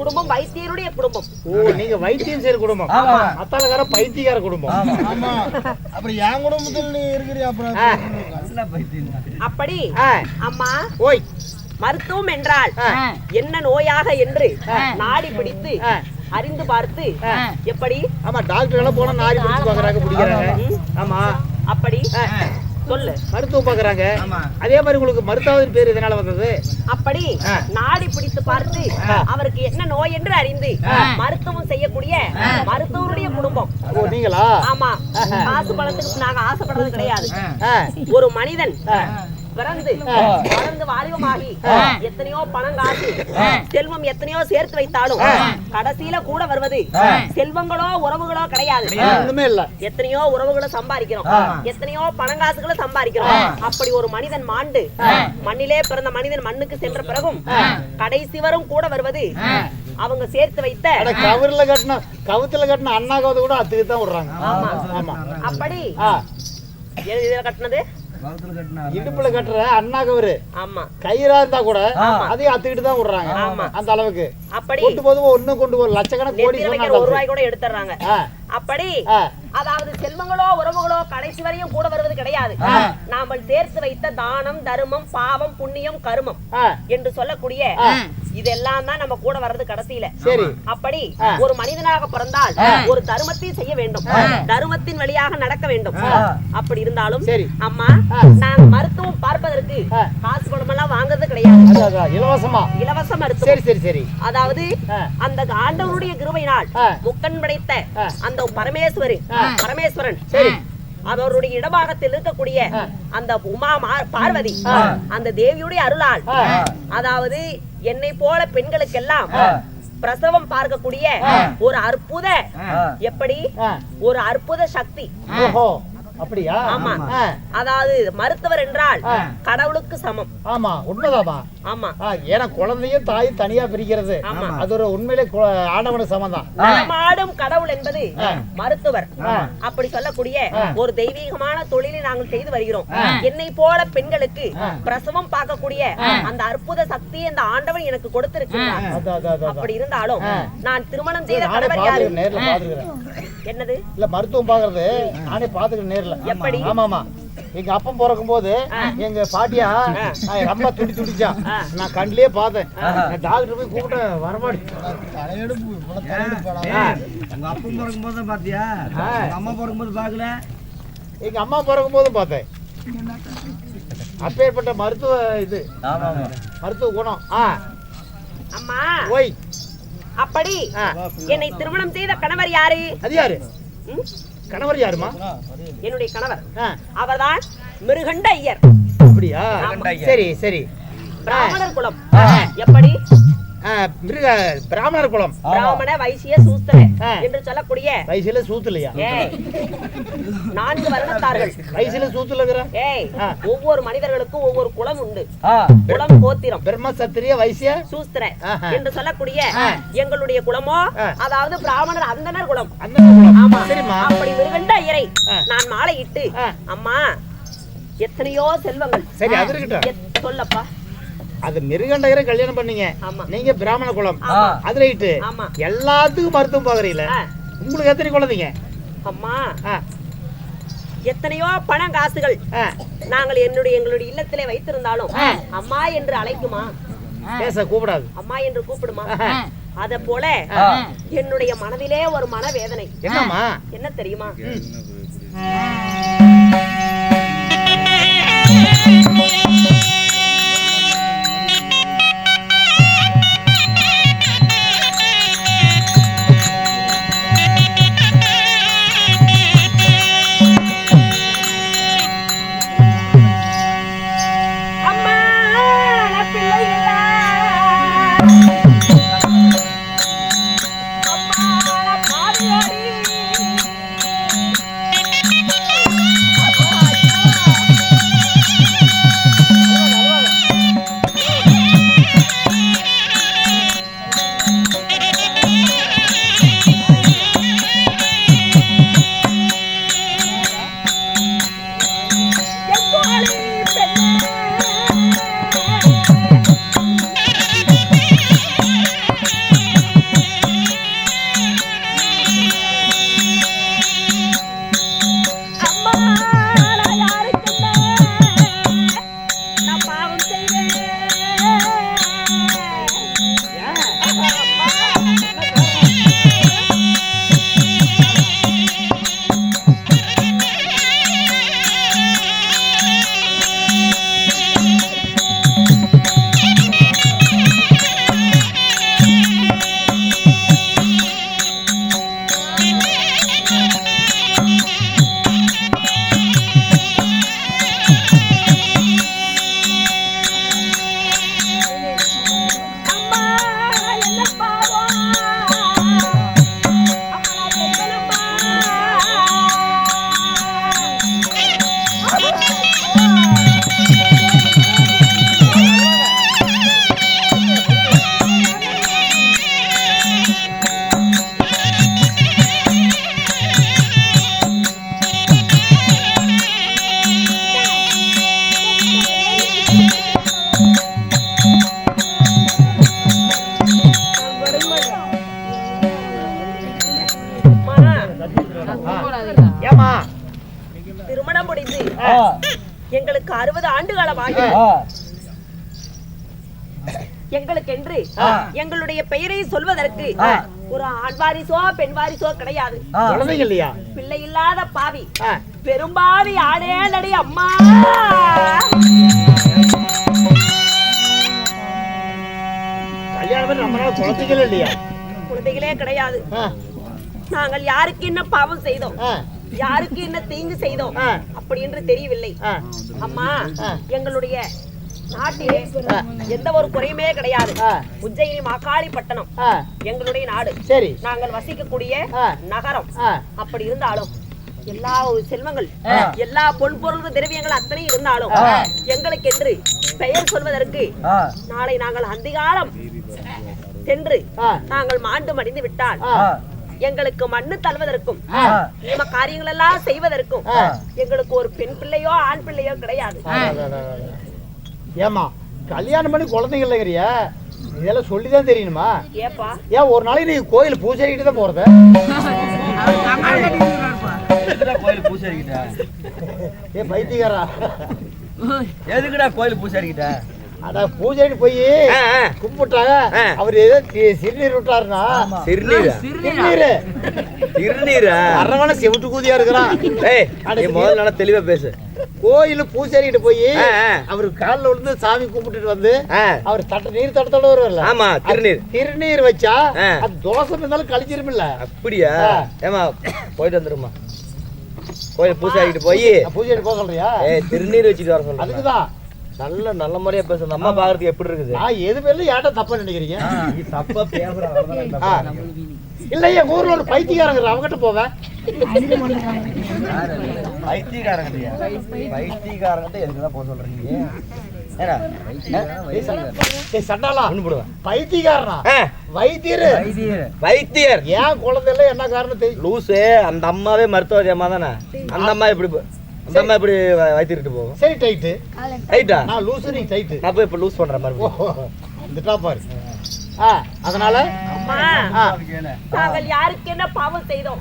குடும்பம் வைத்தியருடைய குடும்பம். ஓ நீங்க வைத்தியம் செய்யற குடும்பம். ஆமா. அத்தாலக்கார பைத்தியக்கார குடும்பம். ஆமா. அப்புறம் என் குடும்பத்துல நீ இருக்கிறியா அப்புறம். அப்படி அம்மா ஓய். மருத்துவம் என்றால். என்ன நோயாக என்று நாடி பிடித்து. அறிந்து பார்த்து எப்படி? ஆமா டாக்டர் எல்லாம் போனா நாடி பிடிச்சு பாக்குறாங்க பிடிக்கிறாங்க. ஆமா. அப்படி சொல்லு. மருத்துவம் பாக்குறாங்க ஆமா. அதே மாதிரி உங்களுக்கு மருத்துவத்தின் பேர் எதனால வந்தது? அப்படி. நாடி பிடித்து பார்த்து. அவருக்கு என்ன நோய் என்று அறிந்து மருத்துவம் செய்யக்கூடிய மருத்துவருடைய குடும்பம். ஓ நீங்களா? ஆமா. காசு பணத்துக்கு நாங்க ஆசைப்படுறது கிடையாது. ஒரு மனிதன். பிறந்து வளர்ந்து வாலிபமாகி எத்தனையோ பணம் காசு செல்வம் எத்தனையோ சேர்த்து வைத்தாலும் கடைசியில கூட வருவது செல்வங்களோ உறவுகளோ கிடையாது. எத்தனையோ உறவுகளை சம்பாதிக்கிறோம். எத்தனையோ பணம் காசுகளை சம்பாதிக்கிறோம். அப்படி ஒரு மனிதன் மாண்டு மண்ணிலே பிறந்த மனிதன் மண்ணுக்கு சென்ற பிறகும் கடைசி வரும் கூட வருவது அவங்க சேர்த்து வைத்த கவர்ல கட்டின கவுத்துல கட்டின அண்ணா கவுத கூட அத்துக்கு தான் விடுறாங்க. ஆமா. அப்படி இதுல கட்டினது? இடுப்புல கட்டுற அண்ணா கவரு. ஆமா. கயிறா இருந்தா கூட அதையும் அத்துக்கிட்டு தான் விடுறாங்க. அந்த அளவுக்கு. அப்படி கொண்டு போதும் ஒண்ணும் கொண்டு போதும். லட்சக்கணக்கு கோடி நெத்தியில வைக்கிற ஒரு ரூபாய் கூட எடுத்துறாங்க அப்படி. அதாவது செல்வங்களோ உறவுகளோ கடைசி வரையும் கூட வருவது கிடையாது. நாம சேர்த்து வைத்த தானம் தர்மம் பாவம் புண்ணியம் கருமம் என்று சொல்லக்கூடிய இதெல்லாம் தான் நம்ம கூட வர்றது கடைசியில. சரி. அப்படி ஒரு மனிதனாக பிறந்தால் ஒரு தர்மத்தையும் செய்ய வேண்டும். தர்மத்தின் வழியாக நடக்க வேண்டும். அப்படி இருந்தாலும். அம்மா நாங்க மருத்துவம் பார்ப்பதற்கு காசு பணமெல்லாம் வாங்குறது கிடையாது. இலவசமா? இலவச மருத்துவம். சரி சரி சரி. அதாவது. அந்த ஆண்டவருடைய கிருபையினால். முக்கன் படைத்த. அந்த பரமேஸ்வரி பரமேஸ்வரன் சரி. அவருடைய இடபாகத்தில் இருக்கக்கூடிய அந்த உமா பார்வதி அந்த தேவியுடைய அருளால் அதாவது என்னை போல பெண்களுக்கெல்லாம் பிரசவம் பார்க்கக்கூடிய ஒரு அற்புத எப்படி. ஒரு அற்புத சக்தி. அப்படியா? ஆமா. அதாவது மருத்துவர் என்றால். கடவுளுக்கு சமம். ஆமா. உண்மைதாமா ஆமா. ஏன்னா குழந்தையும் தாயும் தனியா பிரிக்கிறது. ஆமா. அது ஒரு உண்மையிலே ஆண்டவனுக்கு சமம் நடமாடும் கடவுள் என்பது மருத்துவர். அப்படி சொல்லக்கூடிய ஒரு தெய்வீகமான தொழிலை நாங்கள் செய்து வருகிறோம். என்னை போல பெண்களுக்கு பிரசவம் பார்க்கக்கூடிய அந்த அற்புத சக்தி அந்த ஆண்டவன் எனக்கு கொடுத்திருக்கிறார். அப்படி இருந்தாலும் நான் திருமணம் செய்த கணவர் யாரு? என்னது? இல்ல மருத்துவம் பாக்குறது நானே பாத்துக்கிறேன் நேர்ல. எப்படி? ஆமாமா. எங்க அப்பன் பிறக்கும் போது எங்க பாட்டியா ரொம்ப துடி துடிச்சா நான் கண்ணிலே பார்த்தேன். நான் டாக்டர் போய் கூப்பிட்டேன் வரமாடி தலையெடுப்பு உங்க அப்பன் பிறக்கும் போது தான் பாத்தியா அம்மா பிறக்கும் போது பாக்கல எங்க அம்மா பிறக்கும் போதும் பார்த்தேன். அப்பேற்பட்ட மருத்துவ இது. மருத்துவ குணம். ஆ. அம்மா. ஓய். அப்படி. என்னை திருமணம் செய்த கணவர் யாரு? அது யாரு? கணவர் யாருமா? என்னுடைய கணவர். அவர்தான் மிருகண்ட ஐயர். அப்படியா? சரி சரி. பிராமணர் குலம். எப்படி? மிருக பிராமணர் குலம். பிராமண வைசிய சூஸ்திர ஆ. என்று சொல்லக்கூடிய வயசுல சூத்துலையா? நான்கு வருணத்தார்கள் வயசுல சூத்துல ஏய் ஆ. ஒவ்வொரு மனிதர்களுக்கும் ஒவ்வொரு குலம் உண்டு. குலம் கோத்திரம். பிரம்ம சத்திரிய வைசிய? சூஸ்திர. என்று சொல்லக்கூடிய எங்களுடைய குலமோ. அதாவது பிராமணர் அந்தனர் குலம். ஆமா. சரிம்மா. அப்படி மிருகண்ட ஐயரை. நான் மாலையிட்டு ஆ. அம்மா எத்தனையோ செல்வங்கள். சரி அது சொல்லப்பா. அது மிருகண்டகரை கல்யாணம் பண்ணீங்க. ஆமா. நீங்க பிராமண குலம். அது ரைட்டு ஆமா. எல்லாத்துக்கும் மருத்துவம் பாக்குறீங்கள ஆ. உங்களுக்கு எத்தனை குழந்தைங்க? அம்மா. எத்தனையோ பணம் காசுகள் நாங்கள் என்னுடைய எங்களுடைய இல்லத்திலே வைத்திருந்தாலும். அம்மா என்று அழைக்குமா? பேச கூப்பிடாது. அம்மா என்று கூப்பிடுமா. அத போல என்னுடைய மனதிலே ஒரு மனவேதனை. என்னம்மா? என்ன தெரியுமா? எங்களுடைய பெயரை சொல்வதற்கு. ஒரு ஆண் வாரிசோ பெண் வாரிசோ கிடையாது. இல்லையா பிள்ளை இல்லாத பாவி. பெரும்பாவி ஆடே நடி அம்மா. கல்யாணம் இல்லையா? குழந்தைகளே கிடையாது. நாங்கள் யாருக்கு என்ன பாவம் செய்தோம்? யாருக்கு என்ன தீங்கு செய்தோம். அப்படி என்று தெரியவில்லை. அம்மா. எங்களுடைய நாட்டிலே எந்த ஒரு குறையுமே கிடையாது. உஜ்ஜயினி மாக்காளி பட்டணம் எங்களுடைய நாடு சரி நாங்கள் வசிக்கக்கூடிய. நகரம் அப்படி இருந்தாலும் எல்லா செல்வங்கள். எல்லா பொன் திரவியங்கள் அத்தனை இருந்தாலும். எங்களுக்கு என்று பெயர் சொல்வதற்கு நாளை நாங்கள் அதிகாலம் சென்று. நாங்கள் மாண்டு மடிந்து விட்டால் எங்களுக்கு மண்ணு தள்ளுவதற்கும் ஆ, நியம காரியங்கள் எல்லாம் செய்வதற்கும். எங்களுக்கு ஒரு பெண் பிள்ளையோ ஆண் பிள்ளையோ கிடையாது ஏம்மா கல்யாணம் பண்ணி குழந்தைங்க இல்லைங்கிறியா? இதெல்லாம் சொல்லிதான் தெரியணுமா? ஏப்பா? ஏன் ஒரு நாளைக்கு நீ கோயில் பூஜைக்கிட்டு தான் போறது? எதுக்குடா கோயில் பூசாரிக்கிட்ட ஏ பைத்தியக்காரா? எதுக்குடா கோயில் பூசாரிக்கிட்ட அட பூஜைக்கு போய் கும்பிட்டாங்க. அவர் ஏதோ சிறுநீர் விட்டாருன்னா திருநீரா சிறுநீர்? திருநீரா அரவண செவிட்டு கூதியா இருக்கிறான் ஏய் முதல்ல நல்லா தெளிவா பேசு. கோயில் பூசாரிக்கிட்ட போய். அவர் காலில் விழுந்து சாமி கும்பிட்டுட்டு வந்து அவர் தட்ட நீர் தட்டத்தோட வருவார்ல. ஆமா திருநீர். திருநீர் வச்சா. அது தோசை இருந்தாலும் கழிச்சிருமில்ல அப்படியா? ஆ. ஏமா போயிட்டு வந்துருமா கோயில் பூசாரிக்கிட்டு போய் பூஜை போக சொல்றியா? ஏய் திருநீர் வச்சுட்டு வர சொல்லுங்க அதுக்குதான். நல்ல நல்ல முறையா பேசு அந்த அம்மா பாக்குறதுக்கு எப்படி இருக்குது? நான் எது பேர்ல ஏன்டா தப்பா நினைக்கிறீங்க? நீ தப்பா பேசுற. இல்ல என் ஊர்ல ஒரு பைத்தியக்காரங்க அவங்ககிட்ட போவேன் பைத்தியக்காரங்கிட்டயா? பைத்தியக்காரங்கிட்ட எதுக்குதான் போக சொல்றீங்க? வைத்தியரு வைத்தியர் வைத்தியர் ஏன் குழந்தை என்ன காரணம் தெரியும் லூசு அந்த அம்மாவே மருத்துவ அம்மா தானே அந்த அம்மா எப்படி போ- அந்த அம்மா எப்படி வைத்திருட்டு போகும்? சரி டைட்டு ரைட்டா நான் லூசு நீ டைட்டு நான் போய் இப்ப லூஸ் பண்றேன் மாதிரி ஓஹோ வந்துட்டா பாரு. ஆ அதனால? நாங்கள் யாருக்கு என்ன பாவம் செய்தோம்.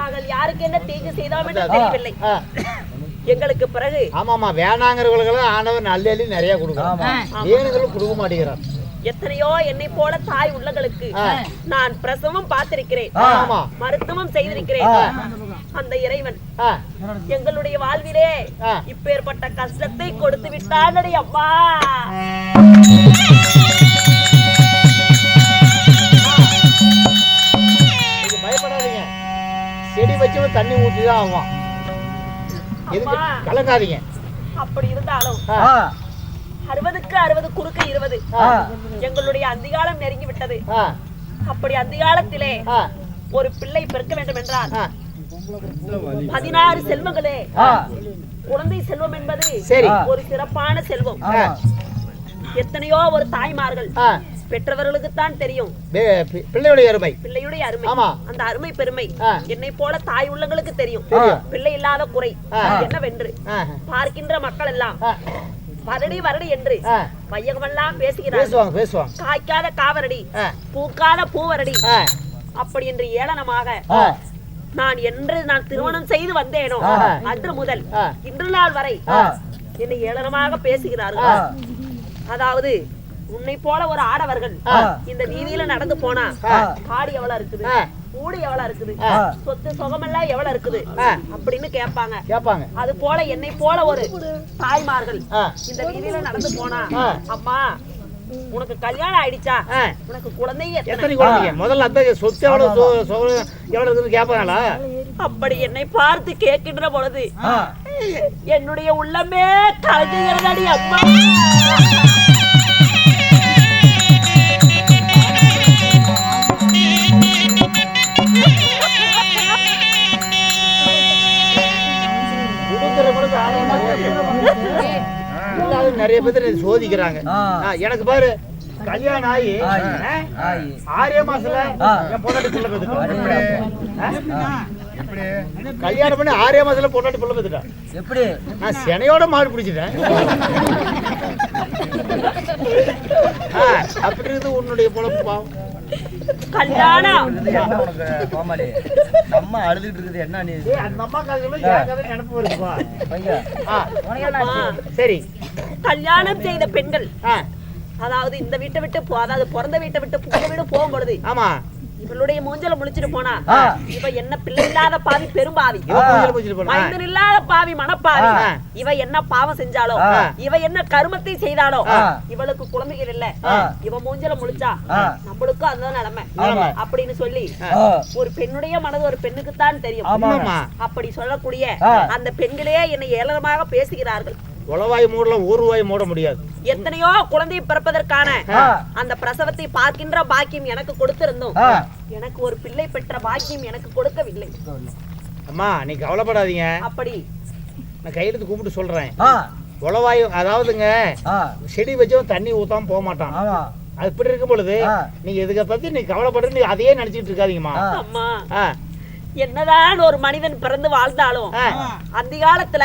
நாங்கள் யாருக்கு என்ன தீங்கு செய்தோம் என்று தெரியவில்லை. எங்களுக்கு பிறகு ஆமாமா வேணாங்கிறவங்களுக்கெல்லாம் ஆண்டவன் நல்ல அள்ளி நிறைய கொடுக்குறான் ஆமா. வேணுங்களும் கொடுக்க மாட்டேங்கிறான் எத்தனையோ என்னை போல தாய் உள்ளங்களுக்கு. நான் பிரசவம் பார்த்திருக்கிறேன். மருத்துவம் செய்திருக்கிறேன். அந்த இறைவன் எங்களுடைய வாழ்விலே. இப்பேற்பட்ட கஷ்டத்தை கொடுத்து விட்டானடி பயப்படாதீங்க செடி வச்சவன் தண்ணி ஊற்றி தான் ஆகும். கலக்காதீங்க அப்படி இருந்தாலும் அறுபதுக்கு அறுபது குறுக்கு இருபது. எங்களுடைய அதிகாலம் நெருங்கி விட்டது. அப்படி அதிகாலத்திலே. ஒரு பிள்ளை பிறக்க வேண்டும் என்றால். பதினாறு செல்வங்களே குழந்தை செல்வம் என்பது ஒரு சிறப்பான செல்வம் எத்தனையோ ஒரு தாய்மார்கள். பெற்றவர்களுக்கு தான் தெரியும் பிள்ளையுடைய அருமை பிள்ளையுடைய அருமை ஆமா. அந்த அருமை பெருமை. என்னை போல தாய் உள்ளங்களுக்கு தெரியும். பிள்ளை இல்லாத குறை. என்னவென்று. பார்க்கின்ற மக்கள் எல்லாம். வருடி வருடி என்று ஆ. வையகமெல்லாம் பேசுகிறார்கள் பேசுவாங்க பேசுவாங்க காய்க்காத காவரடி. பூக்காத பூவரடி. அப்படி என்று ஏளனமாக. நான் என்று நான் திருமணம் செய்து வந்தேனோ. அன்று முதல். இன்று நாள் வரை. என்னை ஏளனமாக பேசுகிறார்கள். அதாவது உன்னை போல ஒரு ஆடவர்கள். இந்த வீதியில நடந்து போனா. காடு எவ்வளவு இருக்குது. கூடு எவ்வளவு இருக்குது. சொத்து சுகமெல்லாம் எவ்வளவு இருக்குது. அப்படின்னு கேட்பாங்க கேட்பாங்க அது போல என்னை போல ஒரு தாய்மார்கள். இந்த வீதியில நடந்து போனா. அம்மா உனக்கு கல்யாணம் ஆயிடுச்சா. உனக்கு குழந்தை எத்தனை? எத்தனை குழந்தைங்க? முதல்ல அந்த சொத்து எவ்வளவு எவ்வளவு கேட்பாங்களா அப்படி என்னை பார்த்து கேட்கின்ற பொழுது என்னுடைய உள்ளமே கலங்குகிறதடி அம்மா. கொடுக்கிற ஆளுங்க நிறைய பேர். சோதிக்கிறாங்க. எனக்கு பாரு கல்யாணம் ஆகி. ஆறே மாசத்துல. என் பொண்டாட்டி புள்ள. கல்யாணம் பண்ணி ஆறே மாசத்துல பொண்டாட்டி புள்ள பெத்துட்டா. எப்படி? நான் சினையோட மாடு பிடிச்சிட்டேன். ஆ, அப்படி இருக்குது உன்னுடைய பொழப்பு பாவம். கல்யாணம் கோமாளி? அம்மா அழுதுட்டு இருக்குது என்ன நீ? அந்த அம்மா கதை நினைப்பு வருதுப்பா? சரி. கல்யாணம் செய்த பெண்கள் அதாவது இந்த வீட்டை விட்டு போ- அதாவது பிறந்த வீட்டை விட்டு புகுந்த வீடு போகும் பொழுது ஆமா இவளுடைய மூஞ்சல முழிச்சிட்டு போனா. இவ என்ன பிள்ளை இல்லாத பாவி மூஞ்சில போனா மைந்தன் இல்லாத பாவி மனப்பாவி. இவ என்ன பாவம் செஞ்சாலோ. இவ என்ன கருமத்தை செய்தாலோ. இவளுக்கு குழந்தைகள் இல்ல. இவ மூஞ்சல முழிச்சா. நம்மளுக்கும் அதுதான் நிலைமை. அப்படின்னு சொல்லி. ஒரு பெண்ணுடைய மனது ஒரு பெண்ணுக்குத்தான் தெரியும் அப்படி சொல்லக்கூடிய. அந்த பெண்களே என்னை ஏளனமாக பேசுகிறார்கள் உளவாய் மூடலாம் ஊர்வாய் மூட முடியாது எத்தனையோ குழந்தை பிறப்பதற்கான. அந்த பிரசவத்தை பார்க்கின்ற பாக்கியம் எனக்கு கொடுத்திருந்தோம். எனக்கு ஒரு பிள்ளை பெற்ற பாக்கியம் எனக்கு கொடுக்கவில்லை அம்மா நீ கவலைப்படாதீங்க அப்படி நான் கையெழுத்து கூப்பிட்டு சொல்றேன். உளவாய் அதாவதுங்க. செடி வச்சும் தண்ணி ஊத்தாம போக மாட்டான் அது இப்படி இருக்கும் பொழுது. நீங்க இதுக்க பத்தி நீ கவலைப்படுற நீ அதையே நினைச்சிட்டு இருக்காதீங்கம்மா. அம்மா என்னதான் ஒரு மனிதன் பிறந்து வாழ்ந்தாலும். அந்த காலத்துல.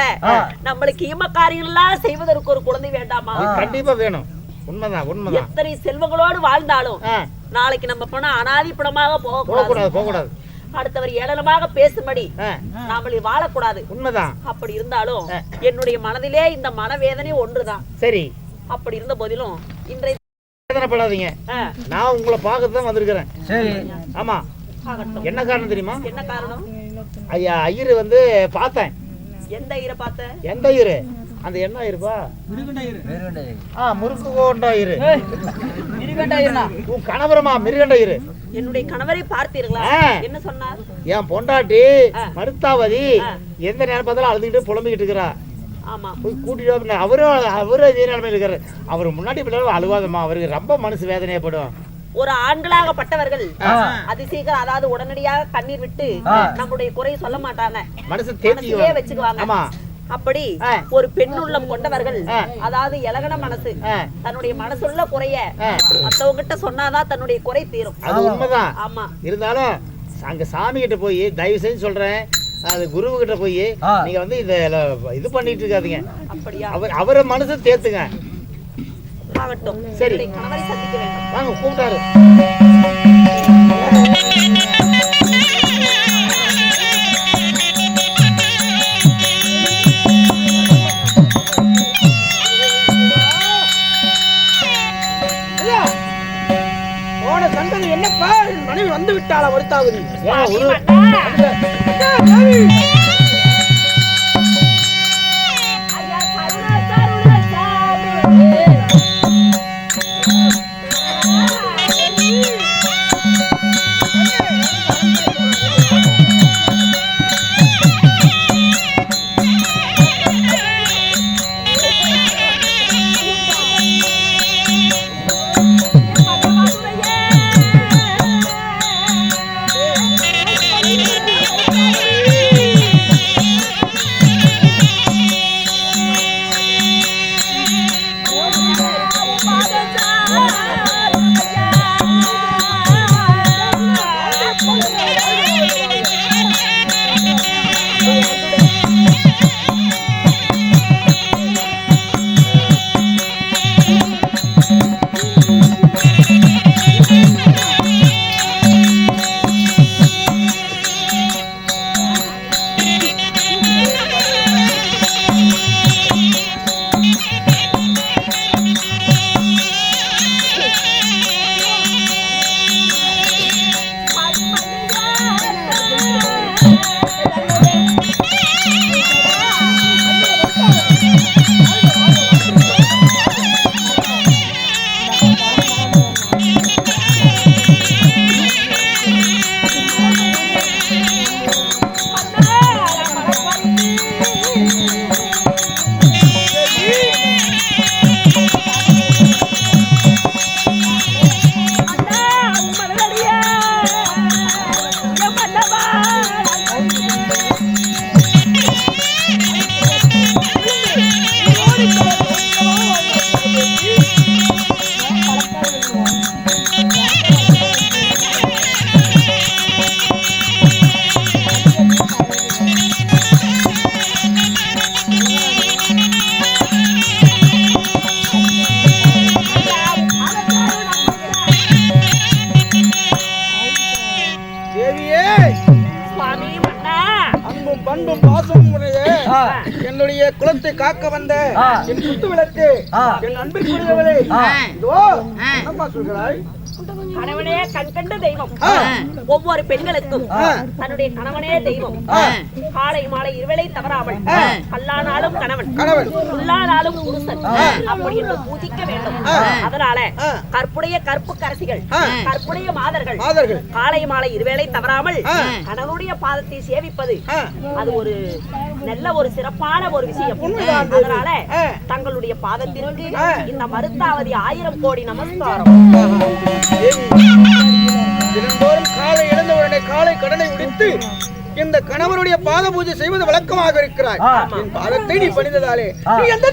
நம்மளுக்கு ஈமக்காரியங்கள் எல்லாம் செய்வதற்கு ஒரு குழந்தை வேண்டாமா? கண்டிப்பா வேணும். உண்மைதான் உண்மைதான். எத்தனை செல்வங்களோடு வாழ்ந்தாலும் நாளைக்கு நம்ம போனா அனாதி படமாக போகக்கூடாது போகக்கூடாது. அடுத்தவர் ஏளனமாக பேசும்படி நாமளை வாழக்கூடாது. உண்மைதான். அப்படி இருந்தாலும். என்னுடைய மனதிலே இந்த மனவேதனை ஒன்றுதான். சரி. அப்படி இருந்த போதிலும் இன்றைய வேதனைப்படாதீங்க. நான் உங்களை பார்க்க தான் வந்திருக்கிறேன். சரி. ஆமா. ஆகட்டும் என்ன காரணம் தெரியுமா? என்ன காரணம்? ஐயா ஐயரு வந்து பார்த்தேன். எந்த ஈர பார்த்த? எந்த ஐயரு? அந்த என்ன ஐயருப்பா? ஆ முறுக்கு கோண்ட ஐயரு இருவேண்டாயிரனா உன் கணவரமா? மிருகண்ட ஐயரு. என்னுடைய கணவரை பார்த்தீர்களா. என்ன சொன்னார்? என் பொண்டாட்டி. மருத்தாவதி. எந்த நேரம் பார்த்தாலும் அழுதுகிட்டு புலம்பிக்கிட்டு இருக்கிறா. ஆமா. போய் கூட்டிட்டு அவரும் அவரும் இதே நிலைமையில இருக்காரு. அவர் முன்னாடி பிள்ளைகள் அழுவாதம்மா. அவருக்கு ரொம்ப மனசு வேதனையப்படும். ஒரு ஆண்களாகப்பட்டவர்கள் ஆ. அதிசீக்கிரம் அதாவது உடனடியாக கண்ணீர் விட்டு. நம்முடைய குறையை சொல்ல மாட்டாங்க மனசு மனசுலயே வச்சுக்குவாங்க அப்படி. ஒரு பெண்ணுள்ளம் கொண்டவர்கள். அதாவது இலகன மனசு. தன்னுடைய மனசுள்ள குறைய ஆ. மத்தவங்க கிட்ட சொன்னாதான் தன்னுடைய குறை தீரும் அது உண்மைதான் ஆமா இருந்தாலும் அங்க சாமி கிட்ட போய் தயவு செஞ்சு சொல்றேன் அது குரு கிட்ட போய். நீங்க வந்து இத இது பண்ணிட்டு இருக்காதீங்க அப்படியா அவர் அவரை மனசு தேத்துங்க ஆகட்டும் சரி. கணவரை சந்திக்க வேண்டும். வாங்க கூப்பிட்டாரு போன சந்ததி என்னப்பா? என் மனைவி வந்து விட்டாளா வருத்தாவது குத்து விளக்கு. என் அன்பிற்குரியவளே ஆ. இதோ என்னம்மா சொல்கிறாய் கணவனே கண்கண்ட தெய்வம் ஆ. ஒவ்வொரு பெண்களுக்கும். தன்னுடைய கணவனே தெய்வம். காலை மாலை இருவேளை தவறாமல். கல்லானாலும் கணவன். உள்ளானாலும் புருஷன் அப்படி என்று பூஜிக்க வேண்டும். அதனால. கற்புடைய கற்பு கரசிகள். கற்புடைய மாதர்கள் மாதர்கள் காலை மாலை இருவேளை தவறாமல். கணவனுடைய பாதத்தை சேவிப்பது. அது ஒரு நல்ல ஒரு சிறப்பான ஒரு விஷயம். அதனால. தங்களுடைய பாதத்திற்கு. இந்த மருத்தாவதி ஆயிரம் கோடி நமஸ்காரம் தினந்தோறும் காலை எழுந்தவுடனே காலை கடனை முடித்து இந்த கணவனுடைய பாத பூஜை செய்வது வழக்கமாக இருக்கிறாய் ஆ. என் பாதத்தை நீ பணிந்ததாலே. நீ எந்த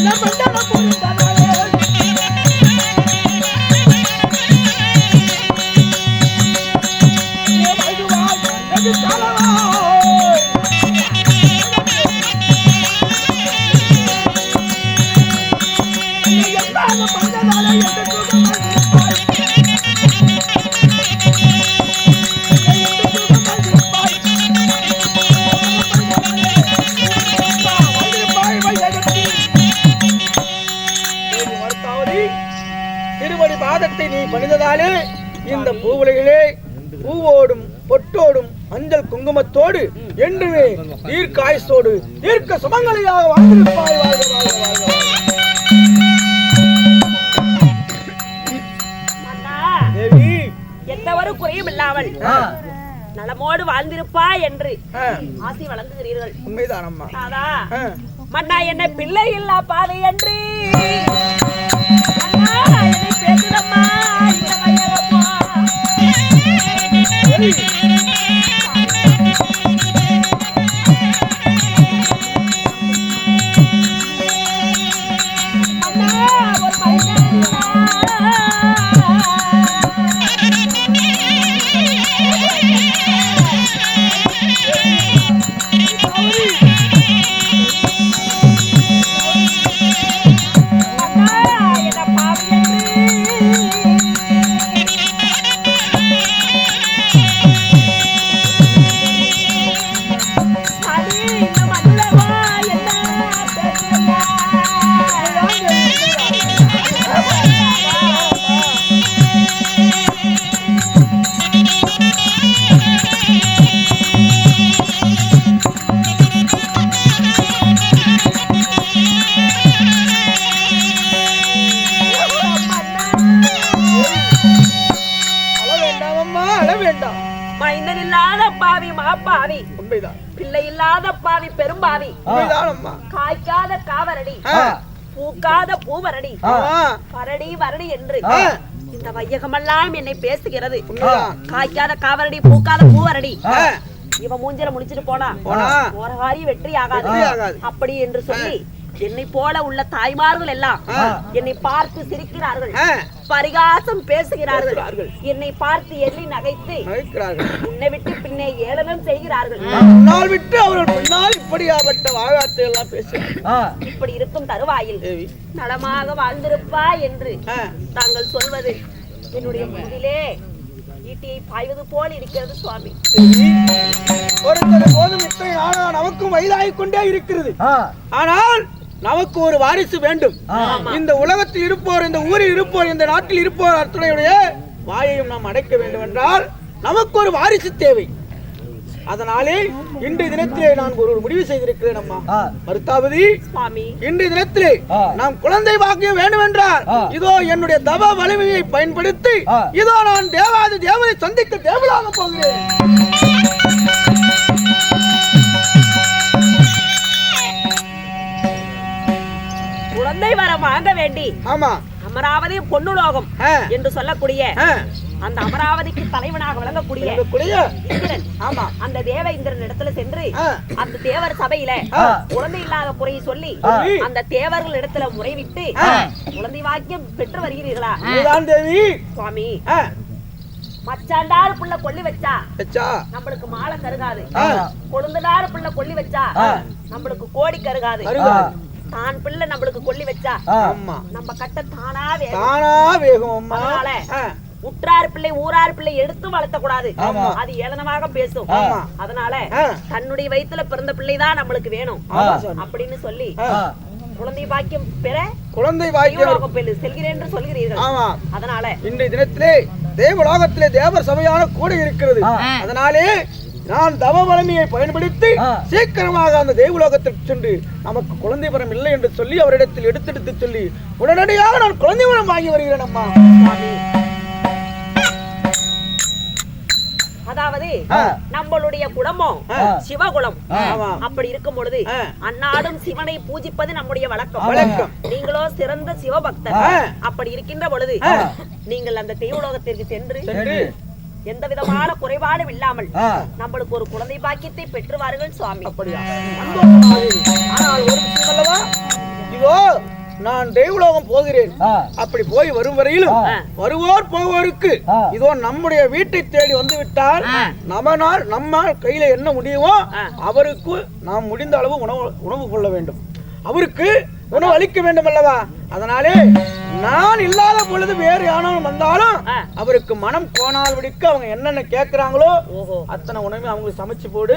no, no. ஒரு குறையும் இல்லாமல். நலமோடு வாழ்ந்திருப்பா என்று ஆசி வழங்குகிறீர்கள். உண்மைதான் அம்மா ஆ, மன்னா என்ன பிள்ளை இல்லா பாதை என்று பேசுதம்மா இந்த என்று இந்த வையகமெல்லாம் என்னை பேசுகிறது. காய்க்காத காவரடி பூக்காத பூவரடி. இவன் மூஞ்சில முடிச்சிட்டு போனா போனா. ஒரு காரியம் வெற்றி ஆகாது. அப்படி என்று சொல்லி என்னை போல உள்ள தாய்மார்கள் எல்லாம். என்னை பார்த்து சிரிக்கிறார்கள். பரிகாசம் பேசுகிறார்கள். என்னை பார்த்து எள்ளி நகைத்து உன்னை விட்டு பின்னே ஏளனம் செய்கிறார்கள். முன்னால் விட்டு அவர்கள் பின்னால் இப்படியாப்பட்ட எல்லாம் பேசுகிறார். இப்படி இருக்கும் தருவாயில் நலமாக வாழ்ந்திருப்பா என்று தாங்கள் சொல்வது என்னுடைய முதிலே ஈட்டியை பாய்வது போல் இருக்கிறது சுவாமி. ஒருத்தர் போதும் இத்தனை நாளா நமக்கும் வயதாகிக் கொண்டே இருக்கிறது. ஆனால் நமக்கு ஒரு வாரிசு வேண்டும். இந்த உலகத்தில் இருப்போர் இந்த ஊரில் இருப்போர் இந்த நாட்டில் இருப்போர் அத்தனையுடைய வாயையும் நாம் அடைக்க வேண்டும் என்றால் நமக்கு ஒரு வாரிசு தேவை அதனாலே இன்றைய தினத்திலே நான் ஒரு முடிவு செய்திருக்கிறேன் அம்மா. மருத்தாவதி இன்றைய தினத்திலே. நாம் குழந்தை பாக்கியம் வேண்டும் என்றால். இதோ என்னுடைய தவ வலிமையை பயன்படுத்தி. இதோ நான் தேவாதி தேவனை சந்திக்க தேவலாக போகிறேன் குழந்தை வரம் வாங்க வேண்டி ஆமா அமராவதி பொன்னுலோகம். என்று சொல்லக்கூடிய. அந்த அமராவதிக்கு தலைவனாக விளங்கக்கூடிய இந்திரன் ஆமா அந்த தேவ இந்திரன் இடத்துல சென்று. அந்த தேவர் சபையில. குழந்தை இல்லாத குறையை சொல்லி. அந்த தேவர்கள் இடத்துல முறைவிட்டு. குழந்தை வாக்கியம் பெற்று வருகிறீர்களா சுவாமி மச்சாண்டார் புள்ள கொல்லி வச்சா நம்மளுக்கு மாலை கருகாது. கொழுந்தனார் புள்ள கொல்லி வச்சா. நம்மளுக்கு கோடி கருகாது. தான் பிள்ளை நம்மளுக்கு கொல்லி வச்சா ஆமா நம்ம கட்ட தானா வேகும். தானா வேகம் அம்மா. உற்றார் பிள்ளை ஊரார் பிள்ளை எடுத்து வளர்த்த கூடாது. அது ஏளனமாக பேசும். அதனால. தன்னுடைய வயித்துல பிறந்த பிள்ளை தான் நம்மளுக்கு வேணும். அப்படின்னு சொல்லி குழந்தை பாக்கியம் பெற குழந்தை பெரு செல்கிறேன் என்று சொல்கிறீர்கள். அதனால இன்றைய தினத்திலே தேவலோகத்திலே தேவர் சபையான கூட இருக்கிறது. அதனாலே நான் தவ வலிமையை பயன்படுத்தி சீக்கிரமாக அந்த தேவலோகத்திற்கு சென்று நமக்கு குழந்தை வரம் இல்லை என்று சொல்லி அவரிடத்தில் எடுத்தெடுத்து சொல்லி உடனடியாக நான் குழந்தை வரம் வாங்கி வருகிறேன் அம்மா. அதாவது நம்மளுடைய குடும்பம் சிவகுலம். அப்படி இருக்கும் பொழுது. அன்னாடும் சிவனை பூஜிப்பது நம்முடைய வழக்கம். நீங்களோ சிறந்த சிவபக்தர். அப்படி இருக்கின்ற பொழுது நீங்கள் அந்த தெய்வலோகத்திற்கு சென்று எந்த விதமான குறைபாடும் இல்லாமல் நம்மளுக்கு ஒரு குழந்தை பாக்கியத்தை பெற்று வாருங்கள் சுவாமி. அப்படியா. ஆனால் ஒரு விஷயம் அல்லவா? இதோ நான் தேவலோகம் போகிறேன். அப்படி போய் வரும் வரையிலும் வருவோர் போவோருக்கு இதோ நம்முடைய வீட்டை தேடி வந்து விட்டால் நம்மனால் நம்மால் கையில என்ன முடியுமோ அவருக்கு நாம் முடிந்த அளவு உணவு உணவு கொள்ள வேண்டும். அவருக்கு உணவு அளிக்க வேண்டும் அல்லவா? அதனாலே நான் இல்லாத பொழுது வேறு யாரும் வந்தாலும் அவருக்கு மனம் கோணால் விடிக்க அவங்க என்னென்ன கேட்கிறாங்களோ அத்தனை உணவையும் அவங்களுக்கு சமைச்சு போடு.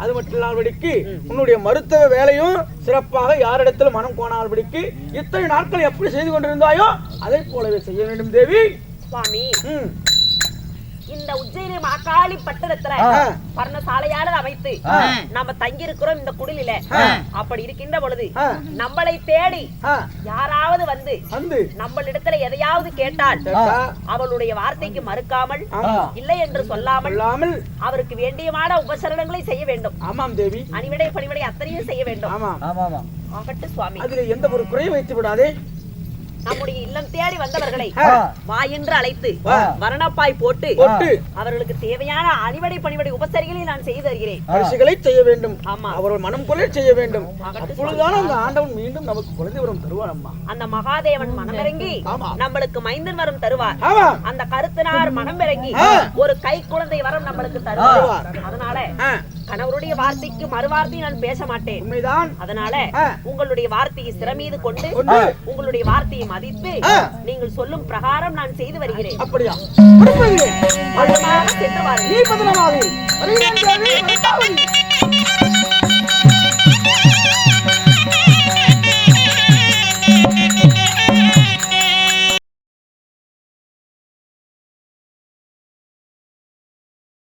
அது மட்டும் இல்லாதபடிக்கு உன்னுடைய மருத்துவ வேலையும் சிறப்பாக யாரிடத்துல மனம் கோணாதபடிக்கு இத்தனை நாட்கள் எப்படி செய்து கொண்டிருந்தாயோ அதை போலவே செய்ய வேண்டும் தேவி. சுவாமி. இந்த உஜ்ஜயினி மாக்காளி பட்டணத்துல ஆ. பர்ணசாலையானது அமைத்து நம்ம தங்கி இருக்கிறோம் இந்த குடிலில. அப்படி இருக்கின்ற பொழுது. நம்மளை தேடி யாராவது வந்து வந்து நம்மளிடத்துல எதையாவது கேட்டால் கேட்டா, அவளுடைய வார்த்தைக்கு மறுக்காமல். இல்லை என்று சொல்லாமல் அவருக்கு வேண்டியமான உபசரணங்களை செய்ய வேண்டும். ஆமாம் தேவி. அணிவிடை பணிவிடை அத்தனையும் செய்ய வேண்டும். ஆமாம். ஆகட்டு சுவாமி. அதுல எந்த ஒரு குறையும் வைத்து விடாதே நம்முடைய இல்லம் தேடி வந்தவர்களை. வா என்று அழைத்து வா. வரணப்பாய் போட்டு அவர்களுக்கு தேவையான அணிவடை பணிவடை உபசரிகளை நான் செய்து தருகிறேன் பரிசுகளை செய்ய வேண்டும் ஆமா. அவர்கள் மனம் குறை செய்ய வேண்டும் அப்பொழுதுதான் அந்த ஆண்டவன் மீண்டும் நமக்கு குழந்தை வரம் தருவார் அம்மா அந்த மகாதேவன் மனமிறங்கி. நம்மளுக்கு மைந்தன் வரம் தருவார் அந்த கருத்தனார் மனம் இறங்கி. ஒரு கை குழந்தை வரம் நம்மளுக்கு தருவார். அதனால கணவருடைய வார்த்தைக்கு மறுவார்த்தை நான் பேச மாட்டேன். உண்மைதான். அதனால. உங்களுடைய வார்த்தையை சிறமீது கொண்டு. உங்களுடைய வார்த்தையை மதித்து. நீங்கள் சொல்லும் பிரகாரம் நான் செய்து வருகிறேன். அப்படியா? சென்று வாருங்கள்.